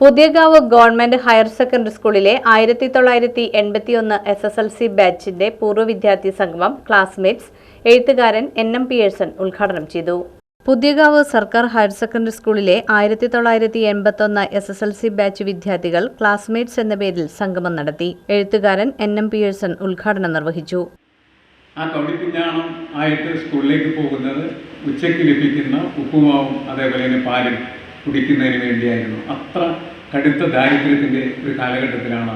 Puthiyakavu government higher secondary സ്കൂളിലെ ആയിരത്തി തൊള്ളായിരത്തി എൺപത്തിയൊന്ന് എസ് എസ് എൽ സി ബാച്ചിന്റെ പൂർവ വിദ്യാർത്ഥി സംഗമം ക്ലാസ്മേറ്റ്സ് എഴുത്തുകാരൻ എൻ എം പിയേഴ്സൺ ഉദ്ഘാടനം ചെയ്തു. പുതിയകാവ് സർക്കാർ ഹയർ സെക്കൻഡറി സ്കൂളിലെ ആയിരത്തി തൊള്ളായിരത്തി എൺപത്തൊന്ന് S S L C batch വിദ്യാർത്ഥികൾ ക്ലാസ്മേറ്റ്സ് എന്ന പേരിൽ സംഗമം നടത്തി. എഴുത്തുകാരൻ എൻ എം പിയേഴ്സൺ ഉദ്ഘാടനം നിർവഹിച്ചു. ആ കവടിപ്പിഞ്ഞാണം ആയിട്ട് സ്കൂളിലേക്ക് പോകുന്നത് ഉച്ചയ്ക്ക് ലഭിക്കുന്ന ഉപ്പുമാവും അതേപോലെ പാലും കുടിക്കുന്നതിന് വേണ്ടിയായിരുന്നു. അത്ര കടുത്ത ദാരിദ്ര്യത്തിന്റെ ഒരു കാലഘട്ടത്തിലാണ്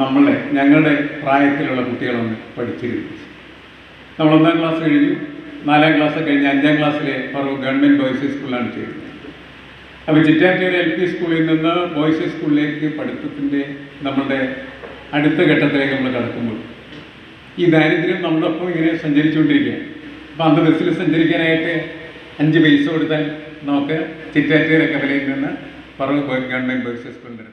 നമ്മളെ ഞങ്ങളുടെ പ്രായത്തിലുള്ള കുട്ടികളൊന്ന് പഠിച്ചിരുന്നത്. നമ്മൾ ഒന്നാം ക്ലാസ് കഴിഞ്ഞു. നാലാം ക്ലാസ് കഴിഞ്ഞ് അഞ്ചാം ക്ലാസ്സിലെ പറവ് ഗവൺമെന്റ് ബോയ്സ് സ്കൂളിലാണ് ചേരുന്നത്. അപ്പോൾ ചിറ്റാറ്റൂർ എൽ പി സ്കൂളിൽ നിന്ന് ബോയ്സ് സ്കൂളിലേക്ക് പഠിത്തത്തിന്റെ നമ്മളുടെ അടുത്ത ഘട്ടത്തിലേക്ക് നമ്മൾ കടക്കുമ്പോൾ ഈ ദാരിദ്ര്യം നമ്മുടെ ഒപ്പം ഇങ്ങനെ സഞ്ചരിച്ചുകൊണ്ടിരിക്കുക അപ്പം അന്ന് ബസ്സിൽ സഞ്ചരിക്കാനായിട്ട് അഞ്ച് പൈസ കൊടുത്താൽ നമുക്ക് ചിറ്റാറ്റൂർ കവലയിൽ നിന്ന് പറവ് ഗവൺമെന്റ് ബോയ്സ് സ്കൂളിന്റെ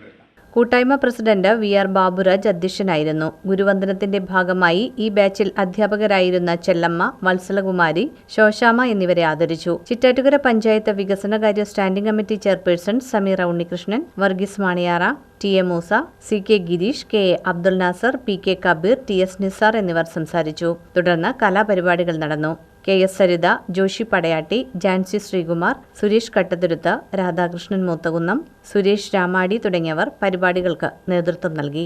കൂട്ടായ്മ പ്രസിഡന്റ് വി ആർ ബാബുരാജ് അധ്യക്ഷനായിരുന്നു. ഗുരുവന്ദനത്തിന്റെ ഭാഗമായി ഈ ബാച്ചിൽ അധ്യാപകരായിരുന്ന ചെല്ലമ്മ വത്സലകുമാരി ശോശാമ എന്നിവരെ ആദരിച്ചു. ചിറ്റാറ്റുകര പഞ്ചായത്ത് വികസനകാര്യ standing committee chairperson Sameera Unnikrishnan Varghese Maniyara T A Moosa C K Gireesh K A Abdul Nasar P K Kabeer T S Nisar എന്നിവർ സംസാരിച്ചു. തുടർന്ന് കലാപരിപാടികൾ നടന്നു. കെ എസ് സരിത ജോഷി പടയാട്ടി ജാൻസി ശ്രീകുമാർ സുരേഷ് കട്ടതുരുത്ത് രാധാകൃഷ്ണൻ മൂത്തകുന്നം സുരേഷ് രാമാടി തുടങ്ങിയവർ പരിപാടികൾക്ക് നേതൃത്വം നൽകി.